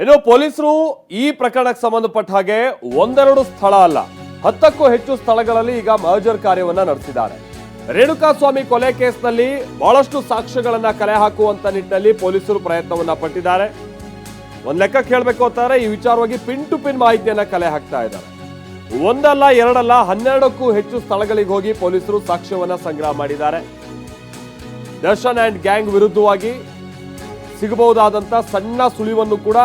ಇನ್ನು ಪೊಲೀಸರು ಈ ಪ್ರಕರಣಕ್ಕೆ ಸಂಬಂಧಪಟ್ಟ ಹಾಗೆ ಒಂದೆರಡು ಸ್ಥಳ ಅಲ್ಲ, ಹತ್ತಕ್ಕೂ ಹೆಚ್ಚು ಸ್ಥಳಗಳಲ್ಲಿ ಈಗ ಮರ್ಜರ್ ಕಾರ್ಯವನ್ನ ನಡೆಸಿದ್ದಾರೆ. ರೇಣುಕಾಸ್ವಾಮಿ ಕೊಲೆ ಕೇಸ್ನಲ್ಲಿ ಬಹಳಷ್ಟು ಸಾಕ್ಷ್ಯಗಳನ್ನ ಕಲೆ ಹಾಕುವಂತ ನಿಟ್ಟಿನಲ್ಲಿ ಪೊಲೀಸರು ಪ್ರಯತ್ನವನ್ನ ಪಟ್ಟಿದ್ದಾರೆ. ಒಂದ್ ಲೆಕ್ಕ ಕೇಳಬೇಕು ಅಂತಾರೆ, ಈ ವಿಚಾರವಾಗಿ ಪಿನ್ ಟು ಪಿನ್ ಮಾಹಿತಿಯನ್ನ ಕಲೆ ಹಾಕ್ತಾ ಇದ್ದಾರೆ. ಒಂದಲ್ಲ, ಎರಡಲ್ಲ, ಹನ್ನೆರಡಕ್ಕೂ ಹೆಚ್ಚು ಸ್ಥಳಗಳಿಗೆ ಹೋಗಿ ಪೊಲೀಸರು ಸಾಕ್ಷ್ಯವನ್ನ ಸಂಗ್ರಹ ಮಾಡಿದ್ದಾರೆ. ದರ್ಶನ್ ಅಂಡ್ ಗ್ಯಾಂಗ್ ವಿರುದ್ಧವಾಗಿ ಸಿಗಬಹುದಾದಂತ ಸಣ್ಣ ಸುಳಿವನ್ನು ಕೂಡ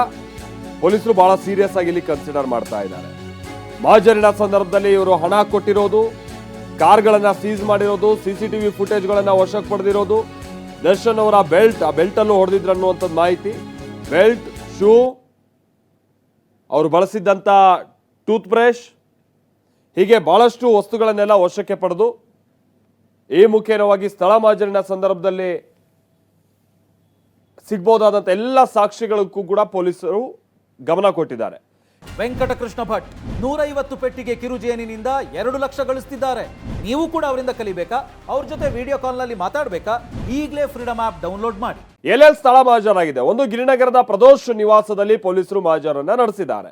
ಪೊಲೀಸರು ಬಹಳ ಸೀರಿಯಸ್ ಆಗಿ ಇಲ್ಲಿ ಕನ್ಸಿಡರ್ ಮಾಡ್ತಾ ಇದ್ದಾರೆ. ಮಾಜರಿನ ಸಂದರ್ಭದಲ್ಲಿ ಇವರು ಹಣ ಕೊಟ್ಟಿರೋದು, ಕಾರ್ಗಳನ್ನ ಸೀಸ್ ಮಾಡಿರೋದು ಸಿಸಿಟಿವಿ ಫುಟೇಜ್ಗಳನ್ನ ವಶಕ್ಕೆ ಪಡೆದಿರೋದು, ದರ್ಶನ್ ಅವರ ಬೆಲ್ಟ್ ಆ ಬೆಲ್ಟ್ ಅನ್ನು ಹೊಡೆದಿದ್ರು ಅನ್ನುವಂಥದ್ದು ಮಾಹಿತಿ. ಬೆಲ್ಟ್ ಶೂ ಅವರು ಬಳಸಿದ್ದಂಥ ಟೂತ್ ಬ್ರಷ್ ಹೀಗೆ ಬಹಳಷ್ಟು ವಸ್ತುಗಳನ್ನೆಲ್ಲ ವಶಕ್ಕೆ ಪಡೆದು, ಈ ಮುಖೇನವಾಗಿ ಸ್ಥಳ ಮಾಜರಿನ ಸಂದರ್ಭದಲ್ಲಿ ಸಿಗ್ಬೋದಾದಂಥ ಎಲ್ಲ ಸಾಕ್ಷಿಗಳಿಗೂ ಕೂಡ ಪೊಲೀಸರು ಗಮನ ಕೊಟ್ಟಿದ್ದಾರೆ. ವೆಂಕಟಕೃಷ್ಣ ಭಟ್ ನೂರೈವತ್ತು ಪೆಟ್ಟಿಗೆ ಕಿರುಜೇನಿನಿಂದ ಎರಡು ಲಕ್ಷ ಗಳಿಸ್ತಿದ್ದಾರೆ. ನೀವು ಕೂಡ ಅವರಿಂದ ಕಲಿಬೇಕಾ? ಅವ್ರ ಜೊತೆ ವಿಡಿಯೋ ಕಾಲ್ನಲ್ಲಿ ಮಾತಾಡಬೇಕಾ? ಈಗಲೇ ಫ್ರೀಡಮ್ ಆಪ್ ಡೌನ್ಲೋಡ್ ಮಾಡಿ. ಎಲ್ಲೆಲ್ಲಿ ಸ್ಥಳ ಮಹಾಜರಾಗಿದೆ ಒಂದು ಗಿರಿನಗರದ ಪ್ರದೋಷ್ ನಿವಾಸದಲ್ಲಿ ಪೊಲೀಸರು ಮಹಾಜರನ್ನ ನಡೆಸಿದ್ದಾರೆ.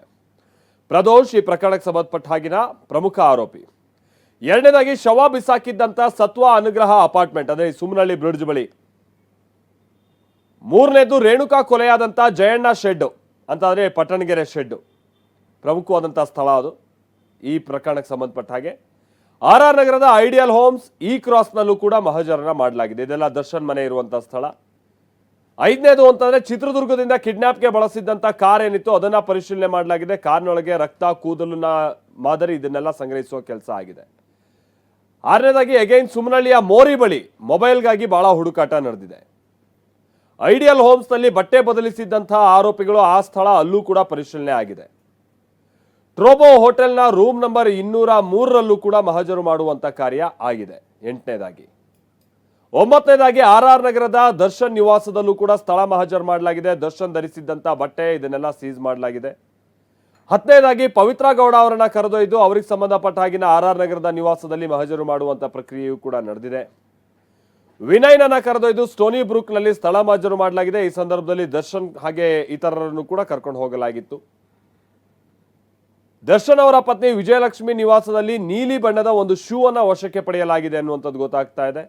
ಪ್ರದೋಷ್ ಈ ಪ್ರಕರಣಕ್ಕೆ ಸಂಬಂಧಪಟ್ಟ ಹಾಗಿನ ಪ್ರಮುಖ ಆರೋಪಿ. ಎರಡನೇದಾಗಿ ಶವ ಬಿಸಾಕಿದ್ದಂತ ಸತ್ವ ಅನುಗ್ರಹ ಅಪಾರ್ಟ್ಮೆಂಟ್ ಅಂದ್ರೆ ಸುಮ್ಮನಹಳ್ಳಿ ಬ್ರಿಡ್ಜ್ ಬಳಿ. ಮೂರನೇದು ರೇಣುಕಾ ಕೊಲೆಯಾದಂತ ಜಯಣ್ಣ ಶೆಡ್ ಅಂತಂದ್ರೆ ಪಟ್ಟಣಗೆರೆ ಶೆಡ್ ಪ್ರಮುಖವಾದಂಥ ಸ್ಥಳ ಅದು. ಈ ಪ್ರಕರಣಕ್ಕೆ ಸಂಬಂಧಪಟ್ಟ ಹಾಗೆ ಆರ್ ಆರ್ ನಗರದ ಐಡಿಯಲ್ ಹೋಮ್ಸ್ ಈ ಕ್ರಾಸ್ನಲ್ಲೂ ಕೂಡ ಮಹಜರನ್ನ ಮಾಡಲಾಗಿದೆ. ಇದೆಲ್ಲ ದರ್ಶನ್ ಮನೆ ಇರುವಂಥ ಸ್ಥಳ. ಐದನೇದು ಅಂತಂದರೆ ಚಿತ್ರದುರ್ಗದಿಂದ ಕಿಡ್ನಾಪ್ಗೆ ಬಳಸಿದ್ದಂಥ ಕಾರ್ ಏನಿತ್ತು ಅದನ್ನು ಪರಿಶೀಲನೆ ಮಾಡಲಾಗಿದೆ. ಕಾರ್ನೊಳಗೆ ರಕ್ತ, ಕೂದಲಿನ ಮಾದರಿ ಇದನ್ನೆಲ್ಲ ಸಂಗ್ರಹಿಸುವ ಕೆಲಸ ಆಗಿದೆ. ಆರನೇದಾಗಿ ಅಗೈನ್ ಸುಮನಹಳ್ಳಿಯ ಮೋರಿ ಬಳಿ ಮೊಬೈಲ್ಗಾಗಿ ಭಾಳ ಹುಡುಕಾಟ ನಡೆದಿದೆ. ಐಡಿಯಲ್ ಹೋಮ್ಸ್ನಲ್ಲಿ ಬಟ್ಟೆ ಬದಲಿಸಿದ್ದಂತಹ ಆರೋಪಿಗಳು ಆ ಸ್ಥಳ ಅಲ್ಲೂ ಕೂಡ ಪರಿಶೀಲನೆ ಆಗಿದೆ. ಟ್ರೋಬೋ ಹೋಟೆಲ್ನ ರೂಮ್ ನಂಬರ್ ಇನ್ನೂರ ಮೂರರಲ್ಲೂ ಕೂಡ ಮಹಜರು ಮಾಡುವಂತ ಕಾರ್ಯ ಆಗಿದೆ. ಎಂಟನೇದಾಗಿ. ಒಂಬತ್ತನೇದಾಗಿ ಆರ್ ಆರ್ ನಗರದ ದರ್ಶನ್ ನಿವಾಸದಲ್ಲೂ ಕೂಡ ಸ್ಥಳ ಮಹಜರು ಮಾಡಲಾಗಿದೆ. ದರ್ಶನ್ ಧರಿಸಿದ್ದಂಥ ಬಟ್ಟೆ ಇದನ್ನೆಲ್ಲ ಸೀಸ್ ಮಾಡಲಾಗಿದೆ. ಹತ್ತನೇದಾಗಿ ಪವಿತ್ರ ಗೌಡ ಅವರನ್ನ ಕರೆದೊಯ್ದು, ಅವರಿಗೆ ಸಂಬಂಧಪಟ್ಟ ಹಾಗಿನ ಆರ್ ಆರ್ ನಗರದ ನಿವಾಸದಲ್ಲಿ ಮಹಜರು ಮಾಡುವಂತ ಪ್ರಕ್ರಿಯೆಯೂ ಕೂಡ ನಡೆದಿದೆ. ವಿನಯ್ನನ್ನ ಕರೆದೊಯ್ದು ಸ್ಟೋನಿ ಬ್ರೂಕ್ನಲ್ಲಿ ಸ್ಥಳ ಮಾಜರು ಮಾಡಲಾಗಿದೆ. ಈ ಸಂದರ್ಭದಲ್ಲಿ ದರ್ಶನ್ ಹಾಗೆ ಇತರರನ್ನು ಕೂಡ ಕರ್ಕೊಂಡು ಹೋಗಲಾಗಿತ್ತು. ದರ್ಶನ್ ಅವರ ಪತ್ನಿ ವಿಜಯಲಕ್ಷ್ಮಿ ನಿವಾಸದಲ್ಲಿ ನೀಲಿ ಬಣ್ಣದ ಒಂದು ಶೂ ಅನ್ನ ವಶಕ್ಕೆ ಪಡೆಯಲಾಗಿದೆ ಅನ್ನುವಂಥದ್ದು ಗೊತ್ತಾಗ್ತಾ ಇದೆ.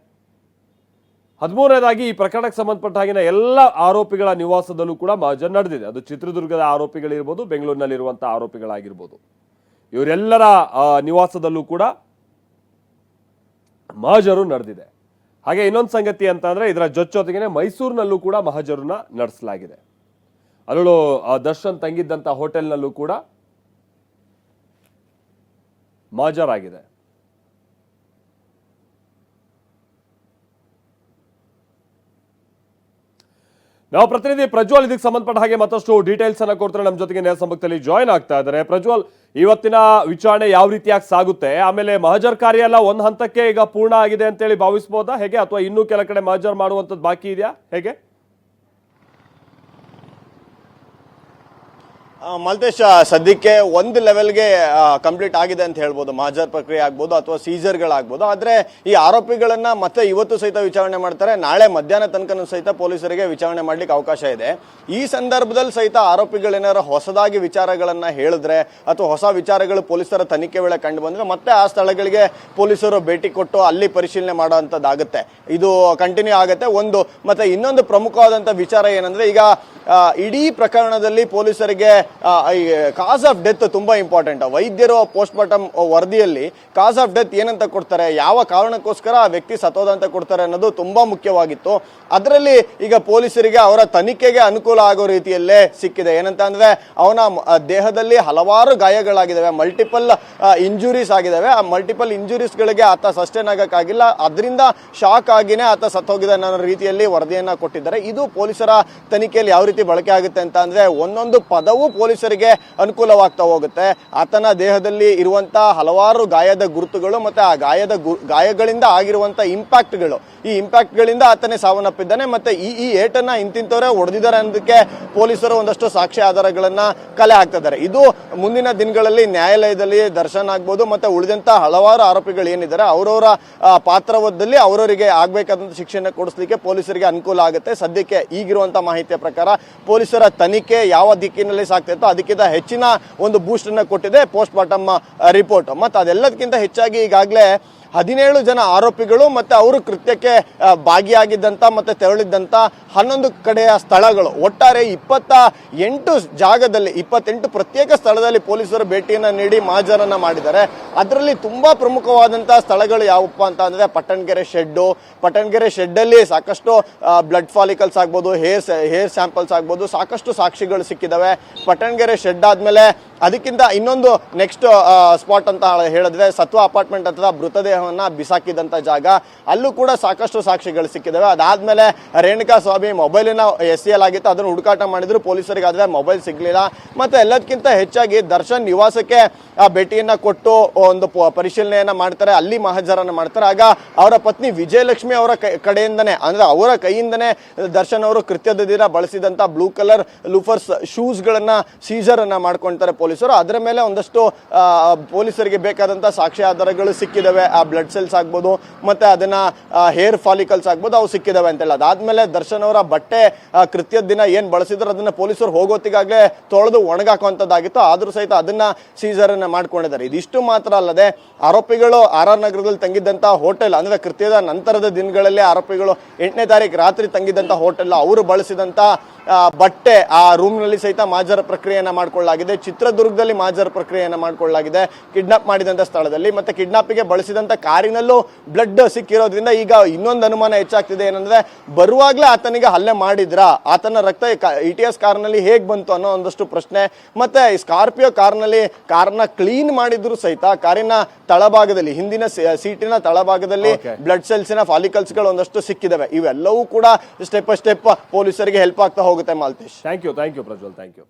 ಹದಿಮೂರನೇದಾಗಿ ಈ ಪ್ರಕರಣಕ್ಕೆ ಸಂಬಂಧಪಟ್ಟ ಹಾಗಿನ ಎಲ್ಲ ಆರೋಪಿಗಳ ನಿವಾಸದಲ್ಲೂ ಕೂಡ ಮಾಜರ್ ನಡೆದಿದೆ. ಅದು ಚಿತ್ರದುರ್ಗದ ಆರೋಪಿಗಳಿರ್ಬೋದು, ಬೆಂಗಳೂರಿನಲ್ಲಿರುವಂಥ ಆರೋಪಿಗಳಾಗಿರ್ಬೋದು. ಇವರೆಲ್ಲರ ನಿವಾಸದಲ್ಲೂ ಕೂಡ ಮಾಜರು ನಡೆದಿದೆ. ಹಾಗೆ ಇನ್ನೊಂದು ಸಂಗತಿ ಅಂತ ಅಂದ್ರೆ ಇದರ ಜೊತೆಗೆ ಮೈಸೂರಿನಲ್ಲೂ ಕೂಡ ಮಹಜರನ್ನ ನಡೆಸಲಾಗಿದೆ. ಆ, ದರ್ಶನ್ ತಂಗಿದ್ದಂಥ ಹೋಟೆಲ್ನಲ್ಲೂ ಕೂಡ ಮಹಜರಾಗಿದೆ. ನಾವು ಪ್ರತಿನಿಧಿ ಪ್ರಜ್ವಲ್ ಇದಕ್ಕೆ ಸಂಬಂಧಪಟ್ಟ ಹಾಗೆ ಮತ್ತಷ್ಟು ಡೀಟೇಲ್ಸ್ ಅನ್ನ ಕೊಡ್ತಾರೆ. ನಮ್ಮ ಜೊತೆಗೆ ನೇರ ಸಂಪರ್ಕದಲ್ಲಿ ಜಾಯ್ನ್ ಆಗ್ತಾ ಇದ್ದಾರೆ. ಪ್ರಜ್ವಲ್, ಇವತ್ತಿನ ವಿಚಾರಣೆ ಯಾವ ರೀತಿಯಾಗಿ ಸಾಗುತ್ತೆ? ಆಮೇಲೆ ಮಹಜರ್ ಕಾರ್ಯ ಎಲ್ಲ ಒಂದು ಹಂತಕ್ಕೆ ಈಗ ಪೂರ್ಣ ಆಗಿದೆ ಅಂತೇಳಿ ಭಾವಿಸಬಹುದಾ ಹೇಗೆ? ಅಥವಾ ಇನ್ನೂ ಕೆಲ ಕಡೆ ಮಹಜರ್ ಮಾಡುವಂಥದ್ದು ಬಾಕಿ ಇದೆಯಾ? ಹೇಗೆ? ಮಲ್ತೇಶ್, ಸದ್ಯಕ್ಕೆ ಒಂದು ಲೆವೆಲ್ಗೆ ಕಂಪ್ಲೀಟ್ ಆಗಿದೆ ಅಂತ ಹೇಳ್ಬೋದು. ಮಾಜರ್ ಪ್ರಕ್ರಿಯೆ ಆಗ್ಬೋದು ಅಥವಾ ಸೀಜರ್ಗಳಾಗ್ಬೋದು ಆದರೆ ಈ ಆರೋಪಿಗಳನ್ನ ಮತ್ತೆ ಇವತ್ತು ಸಹಿತ ವಿಚಾರಣೆ ಮಾಡ್ತಾರೆ. ನಾಳೆ ಮಧ್ಯಾಹ್ನ ತನಕನೂ ಸಹಿತ ಪೊಲೀಸರಿಗೆ ವಿಚಾರಣೆ ಮಾಡ್ಲಿಕ್ಕೆ ಅವಕಾಶ ಇದೆ. ಈ ಸಂದರ್ಭದಲ್ಲಿ ಸಹಿತ ಆರೋಪಿಗಳೇನಾರು ಹೊಸದಾಗಿ ವಿಚಾರಗಳನ್ನ ಹೇಳಿದ್ರೆ ಅಥವಾ ಹೊಸ ವಿಚಾರಗಳು ಪೊಲೀಸರ ತನಿಖೆ ವೇಳೆ ಕಂಡು ಬಂದರೆ ಮತ್ತೆ ಆ ಸ್ಥಳಗಳಿಗೆ ಪೊಲೀಸರು ಭೇಟಿ ಕೊಟ್ಟು ಅಲ್ಲಿ ಪರಿಶೀಲನೆ ಮಾಡುವಂಥದ್ದಾಗುತ್ತೆ ಇದು ಕಂಟಿನ್ಯೂ ಆಗುತ್ತೆ. ಒಂದು, ಮತ್ತೆ ಇನ್ನೊಂದು ಪ್ರಮುಖವಾದಂಥ ವಿಚಾರ ಏನಂದ್ರೆ ಈಗ ಇಡೀ ಪ್ರಕರಣದಲ್ಲಿ ಪೊಲೀಸರಿಗೆ ಕಾಸ್ ಆಫ್ ಡೆತ್ ತುಂಬಾ ಇಂಪಾರ್ಟೆಂಟ್. ವೈದ್ಯರು ಪೋಸ್ಟ್ ಮಾರ್ಟಮ್ ವರದಿಯಲ್ಲಿ ಕಾಸ್ ಆಫ್ ಡೆತ್ ಏನಂತ ಕೊಡ್ತಾರೆ, ಯಾವ ಕಾರಣಕ್ಕೋಸ್ಕರ ಆ ವ್ಯಕ್ತಿ ಸತ್ತೋದ ಅಂತ ಕೊಡ್ತಾರೆ ಅನ್ನೋದು ತುಂಬಾ ಮುಖ್ಯವಾಗಿತ್ತು. ಅದರಲ್ಲಿ ಈಗ ಪೊಲೀಸರಿಗೆ ಅವರ ತನಿಖೆಗೆ ಅನುಕೂಲ ಆಗೋ ರೀತಿಯಲ್ಲೇ ಸಿಕ್ಕಿದೆ. ಏನಂತ ಅಂದ್ರೆ, ಅವನ ದೇಹದಲ್ಲಿ ಹಲವಾರು ಗಾಯಗಳಾಗಿದ್ದಾವೆ. ಮಲ್ಟಿಪಲ್ ಇಂಜುರೀಸ್ ಆಗಿದ್ದಾವೆ. ಆ, ಮಲ್ಟಿಪಲ್ ಇಂಜುರೀಸ್ಗಳಿಗೆ ಆತ ಸಸ್ಟೈನ್ ಆಗಕ್ಕಾಗಿಲ್ಲ. ಅದರಿಂದ ಶಾಕ್ ಆಗಿನೇ ಆತ ಸತ್ತೋಗಿದ್ದಾನೆ ಅನ್ನೋ ರೀತಿಯಲ್ಲಿ ವರದಿಯನ್ನ ಕೊಟ್ಟಿದ್ದಾರೆ. ಇದು ಪೊಲೀಸರ ತನಿಖೆಯಲ್ಲಿ ಯಾವ ರೀತಿ ಬಳಕೆ ಆಗುತ್ತೆ ಅಂತ ಅಂದ್ರೆ ಒಂದೊಂದು ಪದವು ಪೊಲೀಸರಿಗೆ ಅನುಕೂಲವಾಗ್ತಾ ಹೋಗುತ್ತೆ. ಆತನ ದೇಹದಲ್ಲಿ ಇರುವಂತ ಹಲವಾರು ಗಾಯದ ಗುರುತುಗಳು ಮತ್ತೆ ಆ ಗಾಯದ ಗು- ಗಾಯಗಳಿಂದ ಆಗಿರುವಂತ ಇಂಪ್ಯಾಕ್ಟ್ಗಳು. ಈ ಇಂಪ್ಯಾಕ್ಟ್ಗಳಿಂದ ಆತನೇ ಸಾವನ್ನಪ್ಪಿದ್ದಾನೆ ಮತ್ತೆ ಈ ಈ ಏಟನ್ನ ಇಂತಿಂತವರೇ ಹೊಡೆದಿದ್ದಾರೆ ಅನ್ನೋದಕ್ಕೆ ಪೊಲೀಸರು ಒಂದಷ್ಟು ಸಾಕ್ಷಿ ಆಧಾರಗಳನ್ನ ಕಲೆ ಹಾಕ್ತಿದ್ದಾರೆ ಇದು ಮುಂದಿನ ದಿನಗಳಲ್ಲಿ ನ್ಯಾಯಾಲಯದಲ್ಲಿ ದರ್ಶನ ಆಗ್ಬೋದು ಮತ್ತೆ ಉಳಿದಂತ ಹಲವಾರು ಆರೋಪಿಗಳು ಏನಿದ್ದಾರೆ ಅವರವರ ಪಾತ್ರವದಲ್ಲಿ ಅವರವರಿಗೆ ಆಗ್ಬೇಕಾದಂತ ಶಿಕ್ಷೆಯನ್ನು ಕೊಡಿಸ್ಲಿಕ್ಕೆ ಪೊಲೀಸರಿಗೆ ಅನುಕೂಲ ಆಗುತ್ತೆ. ಸದ್ಯಕ್ಕೆ ಈಗಿರುವಂತ ಮಾಹಿತಿಯ ಪ್ರಕಾರ ಪೊಲೀಸರ ತನಿಖೆ ಯಾವ ದಿಕ್ಕಿನಲ್ಲಿ ಸಾಗ್ತಿತ್ತೋ ಅದಕ್ಕಿಂತ ಹೆಚ್ಚಿನ ಒಂದು ಬೂಸ್ಟ್ ಅನ್ನ ಕೊಟ್ಟಿದೆ ಪೋಸ್ಟ್ ಮಾರ್ಟಮ್ ರಿಪೋರ್ಟ್ ಮತ್ತೆ ಅದೆಲ್ಲದಕ್ಕಿಂತ ಹೆಚ್ಚಾಗಿ ಈಗಾಗಲೇ ಹದಿನೇಳು ಜನ ಆರೋಪಿಗಳು ಮತ್ತೆ ಅವರು ಕೃತ್ಯಕ್ಕೆ ಭಾಗಿಯಾಗಿದ್ದಂಥ ಮತ್ತು ತೆರಳಿದ್ದಂತ ಹನ್ನೊಂದು ಕಡೆಯ ಸ್ಥಳಗಳು. ಒಟ್ಟಾರೆ ಇಪ್ಪತ್ತ ಎಂಟು ಜಾಗದಲ್ಲಿ, ಇಪ್ಪತ್ತೆಂಟು ಪ್ರತ್ಯೇಕ ಸ್ಥಳದಲ್ಲಿ ಪೊಲೀಸರು ಭೇಟಿಯನ್ನು ನೀಡಿ ಮಾಜರನ್ನ ಮಾಡಿದ್ದಾರೆ. ಅದರಲ್ಲಿ ತುಂಬಾ ಪ್ರಮುಖವಾದಂಥ ಸ್ಥಳಗಳು ಯಾವಪ್ಪ ಅಂತ ಅಂದರೆ ಪಟ್ಟಣಗೆರೆ ಶೆಡ್ಡು. ಪಟ್ಟಣಗೆರೆ ಶೆಡ್ ಅಲ್ಲಿ ಸಾಕಷ್ಟು ಬ್ಲಡ್ ಫಾಲಿಕಲ್ಸ್ ಆಗ್ಬೋದು ಹೇರ್ ಹೇರ್ ಸ್ಯಾಂಪಲ್ಸ್ ಆಗ್ಬೋದು, ಸಾಕಷ್ಟು ಸಾಕ್ಷಿಗಳು ಸಿಕ್ಕಿದಾವೆ. ಪಟ್ಟಣಗೆರೆ ಶೆಡ್ ಆದ್ಮೇಲೆ ಅದಕ್ಕಿಂತ ಇನ್ನೊಂದು ನೆಕ್ಸ್ಟ್ ಸ್ಪಾಟ್ ಅಂತ ಹೇಳಿದ್ರೆ ಸತ್ವ ಅಪಾರ್ಟ್ಮೆಂಟ್ ಹತ್ರ ಮೃತದೇಹವನ್ನ ಬಿಸಾಕಿದಂತ ಜಾಗ ಅಲ್ಲೂ ಕೂಡ ಸಾಕಷ್ಟು ಸಾಕ್ಷಿಗಳು ಸಿಕ್ಕಿದವೆ. ಅದಾದ್ಮೇಲೆ ರೇಣುಕಾ ಸ್ವಾಮಿ ಮೊಬೈಲಿನ ಎಸ್ ಎಲ್ ಆಗಿತ್ತು. ಅದನ್ನು ಹುಡುಕಾಟ ಮಾಡಿದ್ರು. ಪೊಲೀಸರಿಗೆ ಆದ್ರೆ ಮೊಬೈಲ್ ಸಿಗ್ಲಿಲ್ಲ. ಮತ್ತೆ ಎಲ್ಲದಕ್ಕಿಂತ ಹೆಚ್ಚಾಗಿ ದರ್ಶನ್ ನಿವಾಸಕ್ಕೆ, ಆ, ಭೇಟಿಯನ್ನ ಕೊಟ್ಟು ಒಂದು ಪರಿಶೀಲನೆಯನ್ನ ಮಾಡ್ತಾರೆ. ಅಲ್ಲಿ ಮಹಾಜರನ್ನು ಮಾಡ್ತಾರೆ. ಆಗ ಅವರ ಪತ್ನಿ ವಿಜಯಲಕ್ಷ್ಮಿ ಅವರ ಕಡೆಯಿಂದನೇ, ಅಂದ್ರೆ ಅವರ ಕೈಯಿಂದನೇ ದರ್ಶನ್ ಅವರು ಕೃತ್ಯದ ದಿನ ಬಳಸಿದಂತ ಬ್ಲೂ ಕಲರ್ ಲೂಫರ್ಸ್ ಶೂಸ್ ಗಳನ್ನ ಸೀಜರ್ ಅನ್ನ ಮಾಡ್ಕೊಂತಾರೆ ಪೊಲೀಸರು. ಅದರ ಮೇಲೆ ಒಂದಷ್ಟು ಪೊಲೀಸರಿಗೆ ಬೇಕಾದಂತ ಸಾಕ್ಷ್ಯ ಸಿಕ್ಕಿದಾವೆ. ಆ ಬ್ಲಡ್ ಸೆಲ್ಸ್ ಆಗ್ಬೋದು, ಮತ್ತೆ ಅದನ್ನ ಹೇರ್ ಫಾಲಿಕಲ್ಸ್ ಆಗ್ಬೋದು, ಅವು ಸಿಕ್ಕಿದಾವೆ ಅಂತೆಲ್ಲ. ಅದಾದ್ಮೇಲೆ ದರ್ಶನ್ ಅವರ ಬಟ್ಟೆ ಕೃತ್ಯದ ದಿನ ಏನ್ ಬಳಸಿದ್ರು ಅದನ್ನ ಪೊಲೀಸರು ಹೋಗೋತ್ತಿಗಾಗಲೇ ತೊಳೆದು ಒಣಗಾಕುವಂತದ್ದಾಗಿತ್ತು. ಆದ್ರೂ ಸಹಿತ ಅದನ್ನ ಸೀಸರ್ ಅನ್ನ ಮಾಡ್ಕೊಂಡಿದ್ದಾರೆ. ಇದಿಷ್ಟು ಮಾತ್ರ ಅಲ್ಲದೆ, ಆರೋಪಿಗಳು ಆರ್ ಆರ್ ನಗರದಲ್ಲಿ ತಂಗಿದ್ದಂತ ಹೋಟೆಲ್, ಅಂದ್ರೆ ಕೃತ್ಯದ ನಂತರದ ದಿನಗಳಲ್ಲಿ ಆರೋಪಿಗಳು ಎಂಟನೇ ತಾರೀಕು ರಾತ್ರಿ ತಂಗಿದ್ದಂತ ಹೋಟೆಲ್, ಅವರು ಬಳಸಿದಂತ ಬಟ್ಟೆ, ಆ ರೂಮ್ನಲ್ಲಿ ಸಹಿತ ಮಾಜರ ಪ್ರಕ್ರಿಯೆಯನ್ನ ಮಾಡ್ಕೊಳ್ಳಲಾಗಿದೆ. ಚಿತ್ರದುರ್ಗದಲ್ಲಿ ಮಾಜರ ಪ್ರಕ್ರಿಯೆಯನ್ನ ಮಾಡ್ಕೊಳ್ಳಲಾಗಿದೆ. ಕಿಡ್ನಾಪ್ ಮಾಡಿದಂತ ಸ್ಥಳದಲ್ಲಿ, ಮತ್ತೆ ಕಿಡ್ನಾಪಿಗೆ ಬಳಸಿದಂತ ಕಾರಿನಲ್ಲೂ ಬ್ಲಡ್ ಸಿಕ್ಕಿರೋದ್ರಿಂದ ಈಗ ಇನ್ನೊಂದು ಅನುಮಾನ ಹೆಚ್ಚಾಗ್ತಿದೆ ಏನಂದ್ರೆ ಬರುವಾಗ್ಲೇ ಆತನಿಗೆ ಹಲ್ಲೆ ಮಾಡಿದ್ರ? ಆತನ ರಕ್ತ ಇ ಟಿ ಎಸ್ ಕಾರ್ನಲ್ಲಿ ಹೇಗ್ ಬಂತು ಅನ್ನೋ ಒಂದಷ್ಟು ಪ್ರಶ್ನೆ. ಮತ್ತೆ ಸ್ಕಾರ್ಪಿಯೋ ಕಾರ್ನಲ್ಲಿ ಕಾರ್ನ ಕ್ಲೀನ್ ಮಾಡಿದ್ರು ಸಹಿತ ಕಾರಿನ ತಳಭಾಗದಲ್ಲಿ ಹಿಂದಿನ ಸೀಟಿನ ತಳಭಾಗದಲ್ಲಿ. ಬ್ಲಡ್ ಸೆಲ್ಸಿನ ಫಾಲಿಕಲ್ಸ್ಗಳು ಒಂದಷ್ಟು ಸಿಕ್ಕಿದವೆ. ಇವೆಲ್ಲವೂ ಕೂಡ ಸ್ಟೆಪ್ ಬೈ ಸ್ಟೆಪ್ ಪೊಲೀಸರಿಗೆ ಹೆಲ್ಪ್ ಆಗ್ತಾ ಹೋಗುತ್ತೆ Maltesh. Thank you thank you Prajwal thank you